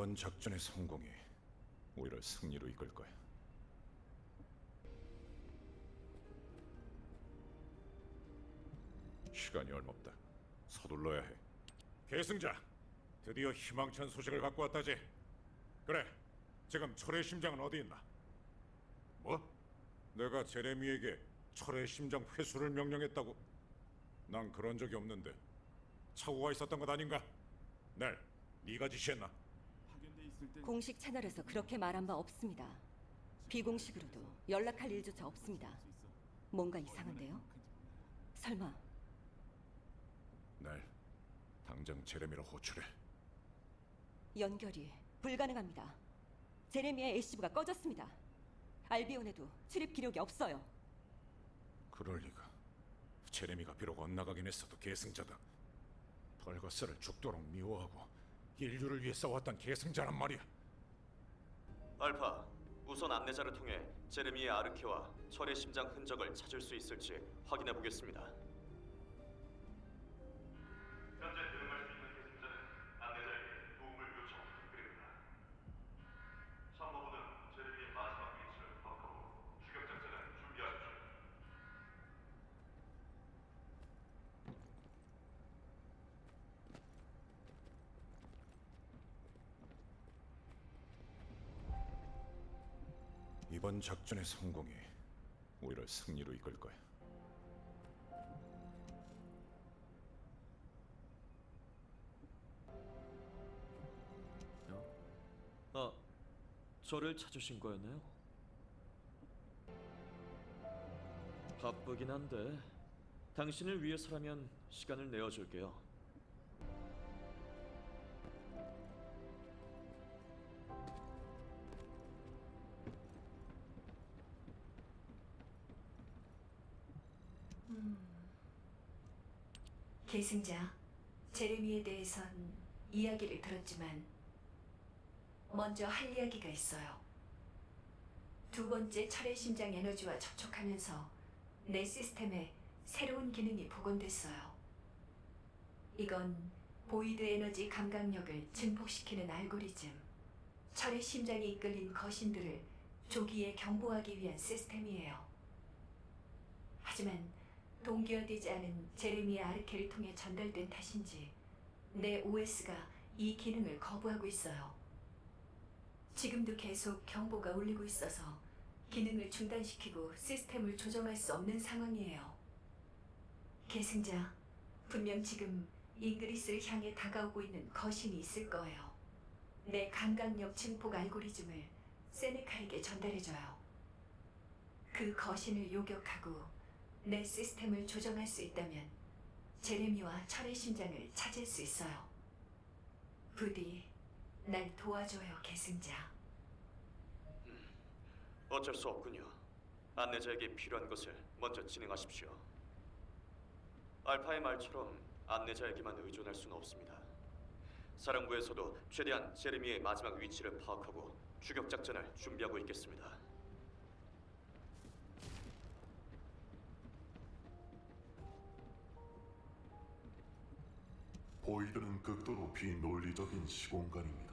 이번 작전의 성공이 우리를 승리로 이끌 거야. 시간이 얼마 없다. 서둘러야 해. 계승자, 드디어 희망찬 소식을 갖고 왔다지. 그래, 지금 철의 심장은 어디 있나? 뭐? 내가 제레미에게 철의 심장 회수를 명령했다고? 난 그런 적이 없는데 착오가 있었던 것 아닌가? 넬, 네가 지시했나? 파견돼 있을 때 공식 채널에서 그렇게 말한 바 없습니다. 비공식으로도 연락할 일조차 없습니다. 뭔가 이상한데요? 설마 넬, 당장 제레미를 호출해. 연결이 불가능합니다. 제레미의 애시브가 꺼졌습니다. 알비온에도 출입 기록이 없어요. 그럴 리가. 제레미가 비록 엇나가긴 했어도 계승자다. 벌거스를 죽도록 미워하고 인류를 위해 싸웠던 계승자란 말이야. 알파, 우선 안내자를 통해 제레미의 아르케와 철의 심장 흔적을 찾을 수 있을지 확인해 보겠습니다. 이번 작전의 성공이 우리를 승리로 이끌 거야. 아, 저를 찾으신 거였나요? 바쁘긴 한데 당신을 위해서라면 시간을 내어줄게요. 계승자 제레미에 대해선 이야기를 들었지만 먼저 할 이야기가 있어요. 두 번째 철의 심장 에너지와 접촉하면서 내 시스템에 새로운 기능이 복원됐어요. 이건 보이드 에너지 감각력을 증폭시키는 알고리즘. 철의 심장이 이끌린 거신들을 조기에 경보하기 위한 시스템이에요. 하지만 동기화되지 않은 제레미의 아르케를 통해 전달된 탓인지 내 OS가 이 기능을 거부하고 있어요. 지금도 계속 경보가 울리고 있어서 기능을 중단시키고 시스템을 조정할 수 없는 상황이에요. 계승자, 분명 지금 잉그리스를 향해 다가오고 있는 거신이 있을 거예요. 내 감각력 증폭 알고리즘을 세네카에게 전달해줘요. 그 거신을 요격하고 내 시스템을 조정할 수 있다면 제레미와 철의 심장을 찾을 수 있어요. 부디 날 도와줘요, 계승자. 어쩔 수 없군요. 안내자에게 필요한 것을 먼저 진행하십시오. 알파의 말처럼 안내자에게만 의존할 수는 없습니다. 사령부에서도 최대한 제레미의 마지막 위치를 파악하고 추격 작전을 준비하고 있겠습니다. 보이드는 극도로 비논리적인 시공간입니다.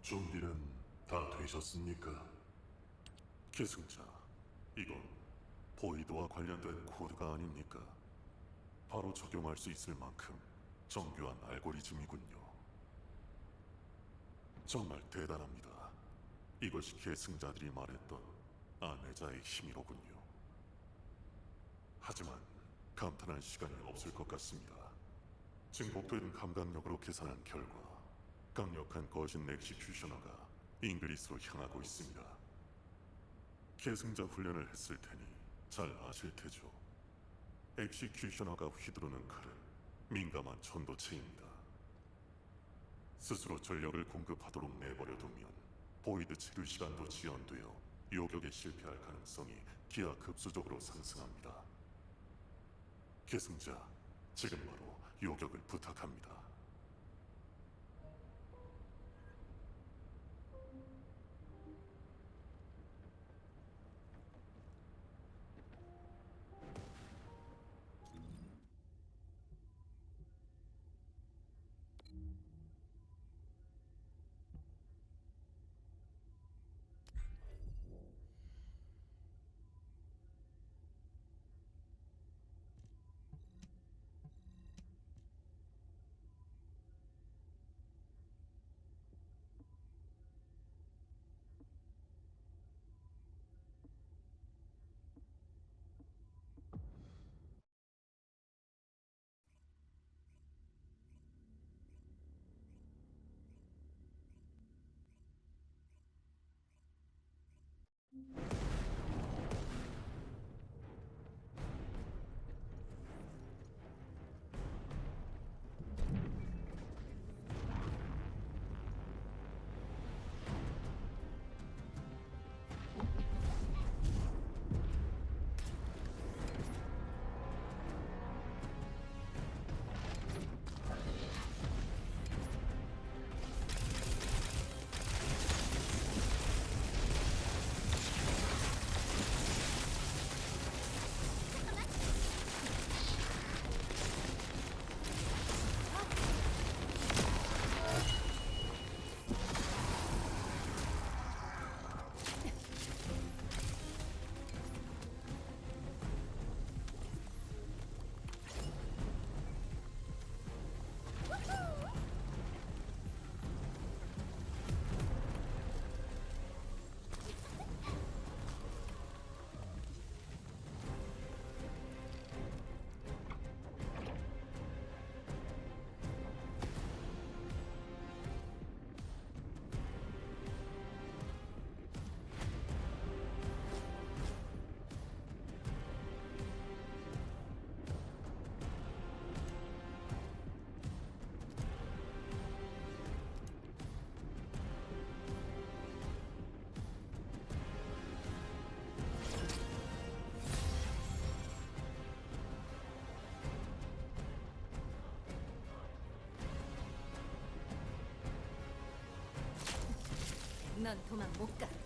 준비는 다 되셨습니까? 계승자, 이건 보이드와 관련된 코드가 아닙니까? 바로 적용할 수 있을 만큼 정교한 알고리즘이군요. 정말 대단합니다. 이것이 계승자들이 말했던 아내자의 힘이로군요. 하지만 감탄할 시간이 없을 것 같습니다. 증폭된 감각력으로 계산한 결과 강력한 거신 엑시큐셔너가 잉그리스로 향하고 있습니다. 계승자 훈련을 했을 테니 잘 아실 테죠. 엑시큐셔너가 휘두르는 칼은 민감한 전도체입니다. 스스로 전력을 공급하도록 내버려두면 보이드 체류 시간도 지연되어 요격에 실패할 가능성이 기하급수적으로 상승합니다. 계승자, 지금 바로 요격을 부탁합니다. 넌 도망 못 가.